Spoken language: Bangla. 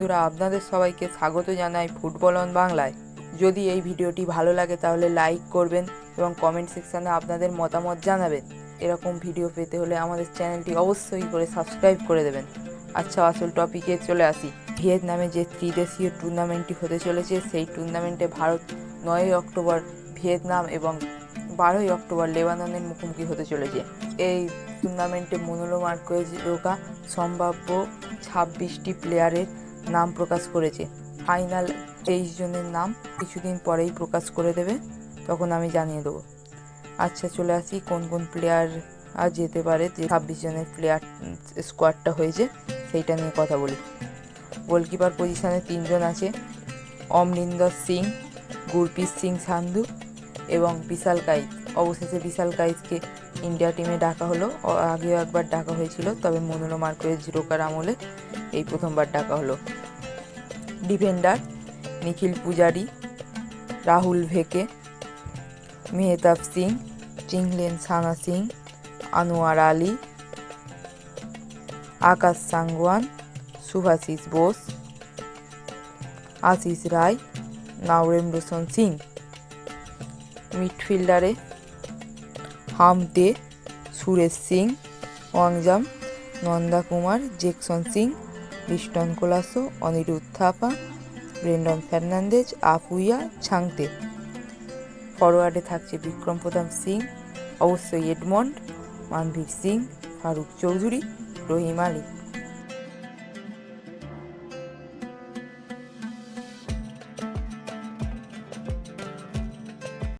বন্ধুরা, আপনাদের সবাইকে স্বাগত জানাই ফুটবল অন বাংলায়। যদি এই ভিডিওটি ভালো লাগে তাহলে লাইক করবেন এবং কমেন্ট সেকশানে আপনাদের মতামত জানাবেন। এরকম ভিডিও পেতে হলে আমাদের চ্যানেলটি অবশ্যই করে সাবস্ক্রাইব করে দেবেন। আচ্ছা আসল টপিকে চলে আসি। ভিয়েতনামে যে ত্রিদেশীয় টুর্নামেন্টটি হতে চলেছে, সেই টুর্নামেন্টে ভারত নয়ই অক্টোবর ভিয়েতনাম এবং বারোই অক্টোবর লেবাননের মুখোমুখি হতে চলেছে। এই টুর্নামেন্টে মনোলো মার্কোয়েজ রোকা সম্ভাব্য ছাব্বিশটি প্লেয়ারের নাম প্রকাশ করেছে। ফাইনাল তেইশ জনের নাম কিছুদিন পরেই প্রকাশ করে দেবে, তখন আমি জানিয়ে দেবো। আচ্ছা চলে আসি কোন কোন প্লেয়ার আর যেতে পারে, যে ছাব্বিশ জনের প্লেয়ার স্কোয়াডটা হয়েছে, সেইটা নিয়ে কথা বলি। গোলকিপার পজিশনে তিনজন আছে, অমরিন্দর সিং, গুরপ্রীত সিং সান্ধু এবং বিশাল কাইত অবশেষে বিশাল কাইতকে ইন্ডিয়া টিমে ডাকা হলো। আগেও একবার ডাকা হয়েছিল, তবে মনোলো মার্কোয়েজ জিরোকার আমলে এই প্রথমবার ডাকা হলো। Defender Nikhil Poojary, Rahul Bheke, Mehtab Singh, Chinglensana Singh, Anwar Ali, Akash Sangwan Subhasish Bose, Ashish Rai Naorem Roshan Singh. মিডফিল্ডারে হামতে সুরেশ সিং, ওয়াংজাম নন্দা কুমার জেকসন সিং, বিষ্টন কোলাসো অনিরুদ্ধ থাপা ব্রেন্ডন ফার্নান্দেজ, আপুইয়া, ছাংতে। ফরওয়ার্ডে থাকছে বিক্রম প্রধান সিং, অবশ্যই এডমন্ড, মানভীর সিং, ফারুক চৌধুরী, রহিম আলী।